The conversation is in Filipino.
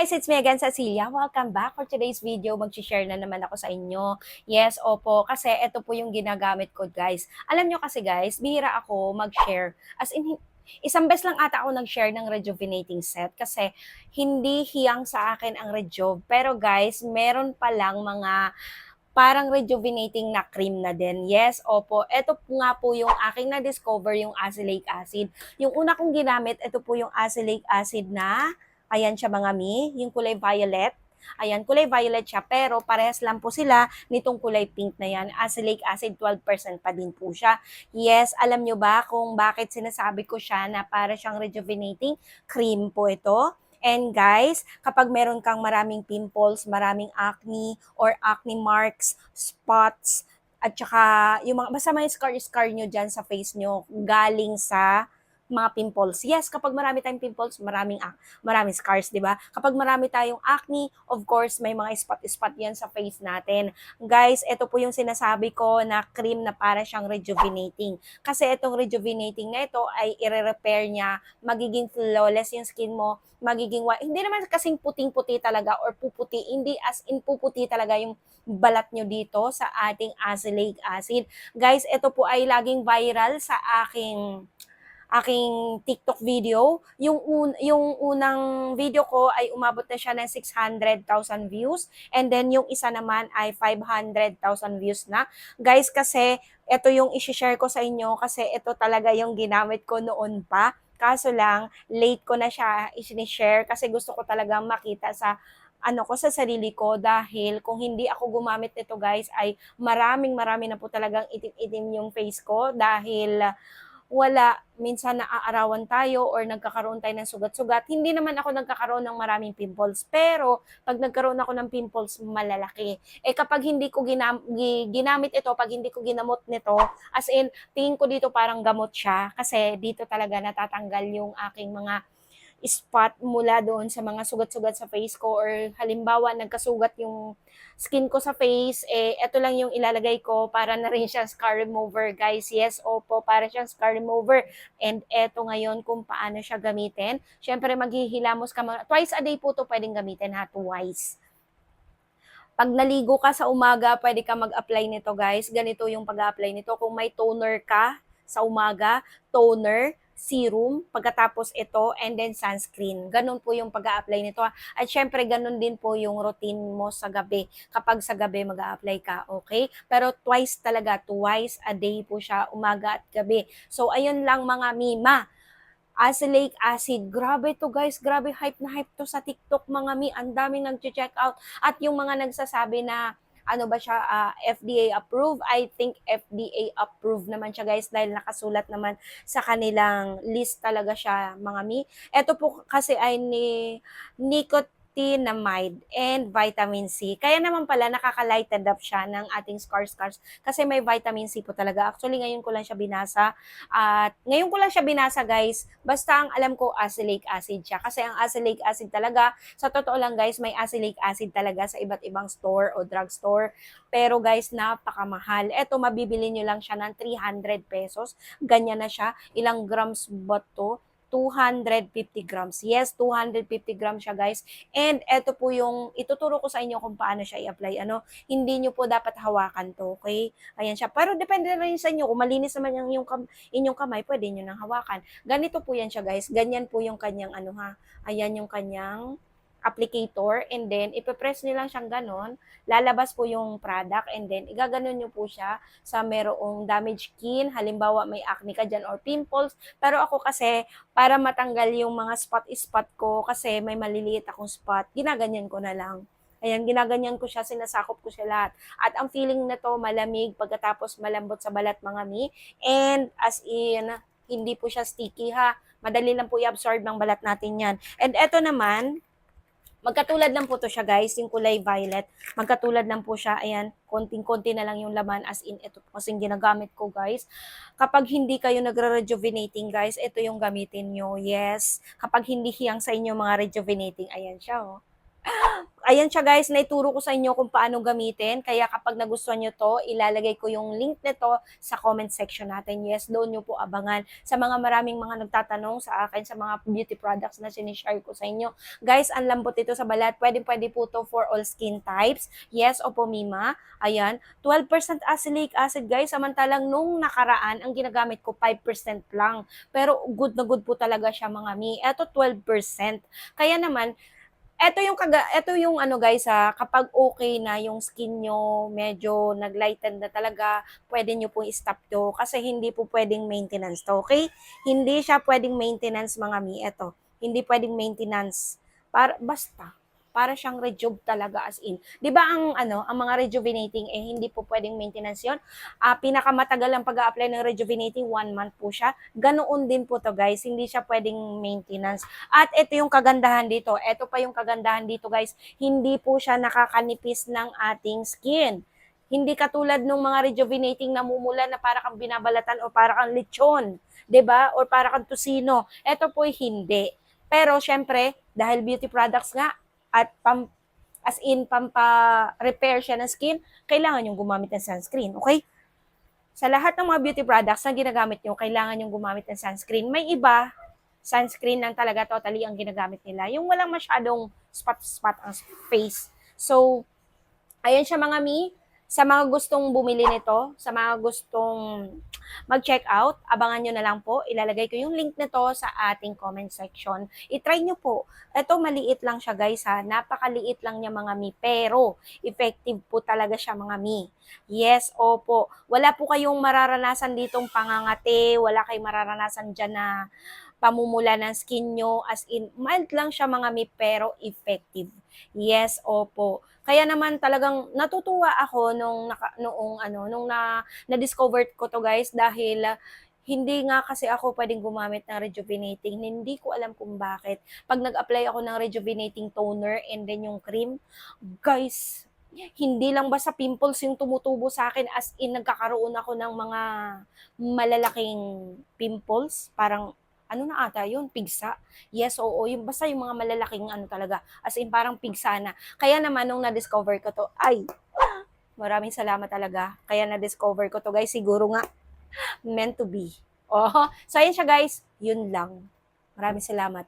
guys, it's me again, Cecilia. Welcome back for today's video. Mag-share na naman ako sa inyo. Yes, opo, kasi ito po yung ginagamit ko, guys. Alam nyo kasi, guys, bihira ako mag-share. As in, isang beses lang ata ako nag-share ng rejuvenating set kasi hindi hiyang sa akin ang rejuve. Pero guys, meron pa lang mga parang rejuvenating na cream na din. Yes, opo. Ito po nga po yung aking na-discover, yung azelaic acid. Yung una kong ginamit, ito po yung azelaic acid na Ayan siya mga mi, yung kulay violet. Ayan, kulay violet siya, pero parehas lang po sila nitong kulay pink na yan. Azelaic acid, 12% pa din po siya. Yes, alam nyo ba kung bakit sinasabi ko siya na para siyang rejuvenating cream po ito? And guys, kapag meron kang maraming pimples, maraming acne, or acne marks, spots, at saka yung mga, basta may scar-scar nyo dyan sa face nyo, galing sa mga pimples. Yes, kapag marami tayong pimples, maraming ah, maraming scars, 'di ba? Kapag marami tayong acne, of course, may mga spot-spot 'yan sa face natin. Guys, ito po yung sinasabi ko na cream na para siyang rejuvenating. Kasi itong rejuvenating na ito ay i-repair niya, magiging flawless yung skin mo, magiging white. Hindi naman kasing puting-puti talaga or puputi, hindi as in puputi talaga yung balat nyo dito sa ating azelaic acid. Guys, ito po ay laging viral sa aking aking TikTok video. Yung, un, yung unang video ko ay umabot na siya ng 600,000 views. And then yung isa naman ay 500,000 views na. Guys, kasi ito yung isi-share ko sa inyo kasi ito talaga yung ginamit ko noon pa. Kaso lang, late ko na siya i-share kasi gusto ko talaga makita sa ano ko sa sarili ko dahil kung hindi ako gumamit nito guys ay maraming marami na po talagang itim-itim yung face ko dahil uh, wala, minsan naaarawan tayo or nagkakaroon tayo ng sugat-sugat. Hindi naman ako nagkakaroon ng maraming pimples, pero pag nagkaroon ako ng pimples, malalaki. Eh kapag hindi ko ginam- ginamit ito, pag hindi ko ginamot nito, as in, tingin ko dito parang gamot siya kasi dito talaga natatanggal yung aking mga spot mula doon sa mga sugat-sugat sa face ko or halimbawa nagkasugat yung skin ko sa face, eh, ito lang yung ilalagay ko para na rin siyang scar remover, guys. Yes, opo, para siyang scar remover. And eto ngayon kung paano siya gamitin. Siyempre, maghihilamos ka, mga, twice a day po to pwedeng gamitin ha, twice. Pag naligo ka sa umaga, pwede ka mag-apply nito, guys. Ganito yung pag-apply nito. Kung may toner ka sa umaga, toner, serum, pagkatapos ito, and then sunscreen. Ganun po yung pag apply nito. At syempre, ganun din po yung routine mo sa gabi. Kapag sa gabi mag apply ka, okay? Pero twice talaga, twice a day po siya, umaga at gabi. So, ayun lang mga mima azelaic acid. Grabe to guys, grabe hype na hype to sa TikTok mga mi. Ang daming nag-check out at yung mga nagsasabi na ano ba siya, uh, ah, FDA approved. I think FDA approved naman siya guys dahil nakasulat naman sa kanilang list talaga siya mga mi. Ito po kasi ay ni Nicot nicotinamide and vitamin C. Kaya naman pala nakaka-lighted up siya ng ating scars scars kasi may vitamin C po talaga. Actually ngayon ko lang siya binasa at ngayon ko lang siya binasa guys. Basta ang alam ko azelaic acid siya kasi ang azelaic acid talaga sa totoo lang guys may azelaic acid talaga sa iba't ibang store o drugstore. Pero guys napakamahal. Ito mabibili niyo lang siya ng 300 pesos. Ganyan na siya. Ilang grams ba to? 250 grams. Yes, 250 grams siya guys. And ito po yung ituturo ko sa inyo kung paano siya i-apply. Ano, hindi nyo po dapat hawakan to, okay? Ayan siya. Pero depende na rin sa inyo. Kung malinis naman yung, yung kam, inyong kamay, pwede nyo nang hawakan. Ganito po yan siya guys. Ganyan po yung kanyang ano ha. Ayan yung kanyang applicator and then ipe-press niyo lang siyang ganon, lalabas po yung product and then igaganon niyo po siya sa merong damaged skin, halimbawa may acne ka dyan or pimples, pero ako kasi para matanggal yung mga spot-spot ko kasi may maliliit akong spot, ginaganyan ko na lang. Ayan, ginaganyan ko siya, sinasakop ko siya lahat. At ang feeling na to, malamig, pagkatapos malambot sa balat mga mi. And as in, hindi po siya sticky ha. Madali lang po i-absorb ng balat natin yan. And eto naman, Magkatulad lang po to siya guys, yung kulay violet. Magkatulad lang po siya, ayan, konting-konti na lang yung laman as in ito po kasing ginagamit ko guys. Kapag hindi kayo nagre-rejuvenating guys, ito yung gamitin nyo. Yes, kapag hindi hiyang sa inyo mga rejuvenating, ayan siya oh. Ayan siya guys, naituro ko sa inyo kung paano gamitin. Kaya kapag nagustuhan nyo to, ilalagay ko yung link nito sa comment section natin. Yes, doon nyo po abangan. Sa mga maraming mga nagtatanong sa akin sa mga beauty products na sinishare ko sa inyo. Guys, ang lambot ito sa balat. Pwede pwede po to for all skin types. Yes, opo Mima. Ayan, 12% acylic acid guys. Samantalang nung nakaraan, ang ginagamit ko 5% lang. Pero good na good po talaga siya mga mi. Ito 12%. Kaya naman, eto yung kaga, eto yung ano guys ha, kapag okay na yung skin nyo, medyo naglighten na talaga, pwede nyo po i-stop to kasi hindi po pwedeng maintenance to, okay? Hindi siya pwedeng maintenance mga mi, eto. Hindi pwedeng maintenance. Para, basta para siyang rejuve talaga as in. 'Di ba ang ano, ang mga rejuvenating eh hindi po pwedeng maintenance 'yon. Ah, pinakamatagal ang pag-apply ng rejuvenating, one month po siya. Ganoon din po to guys, hindi siya pwedeng maintenance. At ito yung kagandahan dito. Ito pa yung kagandahan dito guys. Hindi po siya nakakanipis ng ating skin. Hindi katulad ng mga rejuvenating namumula na para kang binabalatan o para kang lechon, 'di ba? Or para kang tusino. Ito po hindi. Pero syempre, dahil beauty products nga at pam as in pampa-repair siya ng skin, kailangan yung gumamit ng sunscreen, okay? Sa lahat ng mga beauty products na ginagamit nyo, kailangan yung gumamit ng sunscreen. May iba, sunscreen lang talaga totally ang ginagamit nila. Yung walang masyadong spot-spot ang face. So, ayan siya mga mi. Sa mga gustong bumili nito, sa mga gustong mag-check out, abangan nyo na lang po. Ilalagay ko yung link nito sa ating comment section. I-try nyo po. Ito maliit lang siya guys ha. Napakaliit lang niya mga mi. Pero effective po talaga siya mga mi. Yes, opo. Wala po kayong mararanasan ditong pangangate. Wala kayong mararanasan dyan na pamumula ng skin nyo. As in, mild lang siya mga mi pero effective. Yes, opo. Kaya naman talagang natutuwa ako nung naka, noong ano nung na na-discover ko to guys dahil ah, hindi nga kasi ako pwedeng gumamit ng rejuvenating. Hindi ko alam kung bakit. Pag nag-apply ako ng rejuvenating toner and then yung cream, guys, hindi lang basta pimples yung tumutubo sa akin as in nagkakaroon ako ng mga malalaking pimples. Parang ano na ata yun, pigsa. Yes, oo, yung basta yung mga malalaking ano talaga, as in parang pigsa na. Kaya naman nung na-discover ko to, ay, maraming salamat talaga. Kaya na-discover ko to guys, siguro nga, meant to be. Oh, so ayun siya guys, yun lang. Maraming salamat.